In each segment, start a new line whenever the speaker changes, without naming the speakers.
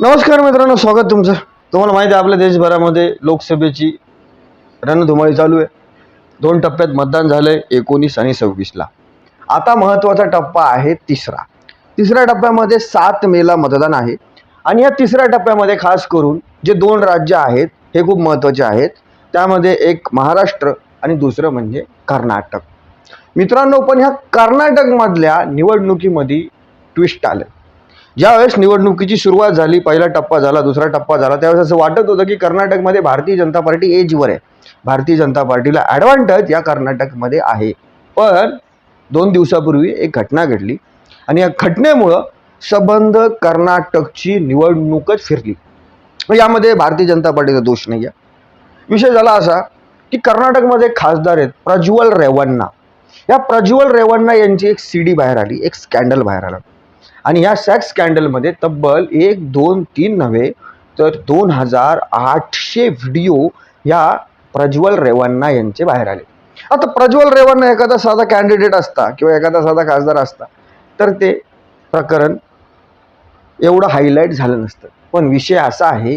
नमस्कार मित्रांनो स्वागत तुमचं. तुम्हाला माहिती आहे आपल्या देशभरामध्ये लोकसभेची रणधुमाळी चालू आहे. दोन टप्प्यात मतदान झालं आहे एकोणीस आणि सव्वीसला. आता महत्त्वाचा टप्पा आहे तिसरा. तिसऱ्या टप्प्यामध्ये सात मेला मतदान आहे. आणि या तिसऱ्या टप्प्यामध्ये खास करून जे दोन राज्य आहेत हे खूप महत्त्वाचे आहेत. त्यामध्ये एक महाराष्ट्र आणि दुसरं म्हणजे कर्नाटक. मित्रांनो पण ह्या कर्नाटकमधल्या निवडणुकीमध्ये ट्विस्ट आलं ज्यावेळेस निवडणुकीची सुरुवात झाली पहिला टप्पा झाला दुसरा टप्पा झाला त्यावेळेस असं वाटत होतं की कर्नाटकमध्ये भारतीय जनता पार्टी एजवर आहे. भारतीय जनता पार्टीला ॲडव्हान्टेज या कर्नाटकमध्ये आहे. पण दोन दिवसापूर्वी एक घटना घडली आणि या घटनेमुळं संबंध कर्नाटकची निवडणूकच फिरली. मग यामध्ये भारतीय जनता पार्टीचा दोष नाही आहे विषय झाला असा की कर्नाटकमध्ये एक खासदार आहेत प्रज्वल रेवण्णा या प्रज्वल रेवण्णा यांची एक सी डी बाहेर आली एक स्कॅन्डल बाहेर आला. आणि या सॅक्स स्कॅन्डलमध्ये तब्बल एक दोन तीन नव्हे तर दोन हजार आठशे व्हिडिओ या प्रज्वल रेवन्ना यांचे बाहेर आले. आता प्रज्वल रेवन्ना एखादा साधा कॅन्डिडेट असता किंवा एखादा साधा खासदार असता तर ते प्रकरण एवढं हायलाईट झालं नसतं. पण विषय असा आहे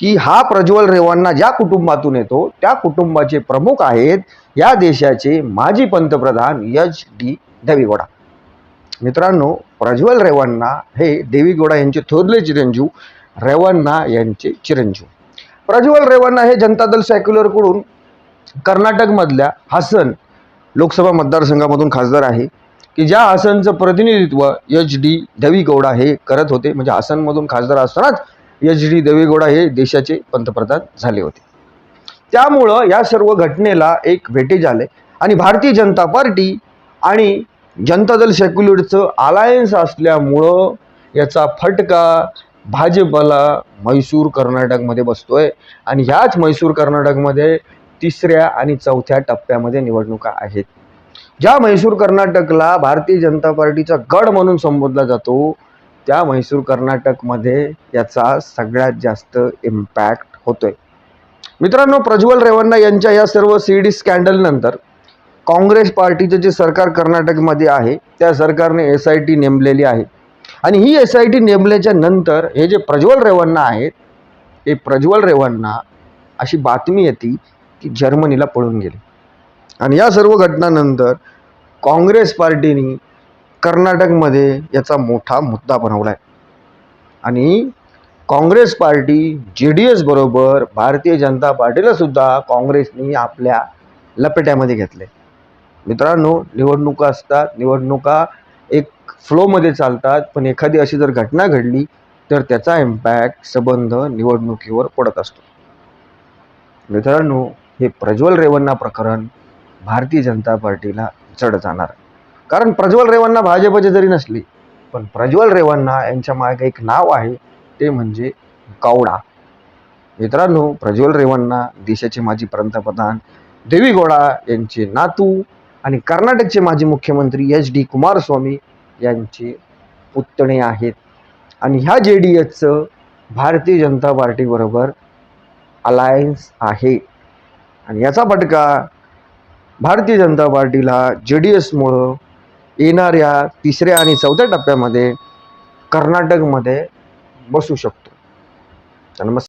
की हा प्रज्वल रेवन्ना ज्या कुटुंबातून येतो त्या कुटुंबाचे प्रमुख आहेत या देशाचे माजी पंतप्रधान एच डी देवेगौडा. मित्रांनो प्रज्वल रेवण्णा हे देवीगौडा यांचे थोरले चिरंजीव रेवण्णा यांचे चिरंजीव. प्रज्वल रेवण्णा हे जनता दल सेक्युलरकडून कर्नाटकमधल्या हासन लोकसभा मतदारसंघामधून खासदार आहे. की ज्या हासनचं प्रतिनिधित्व एच डी देवीगौडा हे करत होते म्हणजे हासनमधून खासदार असतानाच एच डी देवेगौडा हे देशाचे पंतप्रधान झाले होते. त्यामुळं या सर्व घटनेला एक वेटेज आले आणि भारतीय जनता पार्टी आणि जनता दल सेक्युलरचं अलायन्स असल्यामुळं याचा फटका भाजपला म्हैसूर कर्नाटकमध्ये बसतोय. आणि ह्याच म्हैसूर कर्नाटकमध्ये तिसऱ्या आणि चौथ्या टप्प्यामध्ये निवडणुका आहेत. ज्या म्हैसूर कर्नाटकला भारतीय जनता पार्टीचा गड म्हणून संबोधला जातो त्या म्हैसूर कर्नाटकमध्ये याचा सगळ्यात जास्त इम्पॅक्ट होतोय. मित्रांनो प्रज्वल रेवन्ना यांच्या या सर्व सी डी स्कॅन्डलनंतर काँग्रेस पार्टीचं जे सरकार कर्नाटकमध्ये आहे त्या सरकारने एस आय टी नेमलेली आहे. आणि ही एस आय टी नेमल्याच्या नंतर हे जे प्रज्वल रेवण्णा आहेत हे प्रज्वल रेवण्णा अशी बातमी येते की जर्मनीला पळून गेले. आणि या सर्व घटनानंतर काँग्रेस पार्टीने कर्नाटकमध्ये याचा मोठा मुद्दा बनवला आहे आणि Congress party J D S बरोबर भारतीय जनता पार्टीलासुद्धा काँग्रेसनी काँग्रेसने आपल्या लपेट्यामध्ये घेतले मित्रांनो निवडणुका असतात. निवडणुका एक फ्लोमध्ये चालतात. पण एखादी अशी जर घटना घडली तर त्याचा इम्पॅक्ट संबंध निवडणुकीवर पडत असतो. मित्रांनो हे प्रज्वल रेवन्ना प्रकरण भारतीय जनता पार्टीला चढ जाणार. कारण प्रज्वल रेवन्ना भाजपचे जरी नसली पण प्रज्वल रेवन्ना यांच्या मागे एक नाव आहे ते म्हणजे कावडा मित्रांनो प्रज्वल रेवन्ना देशाचे माजी पंतप्रधान देवीगौडा यांचे नातू आणि कर्नाटकचे माजी मुख्यमंत्री एच डी कुमारस्वामी यांचे पुतणे आहेत. आणि ह्या जे डी एसचं भारतीय जनता पार्टीबरोबर अलायन्स आहे. आणि याचा फटका भारतीय जनता पार्टीला जे डी एसमुळं येणाऱ्या तिसऱ्या आणि चौथ्या टप्प्यामध्ये कर्नाटकमध्ये बसू शकतो. नमस्कार.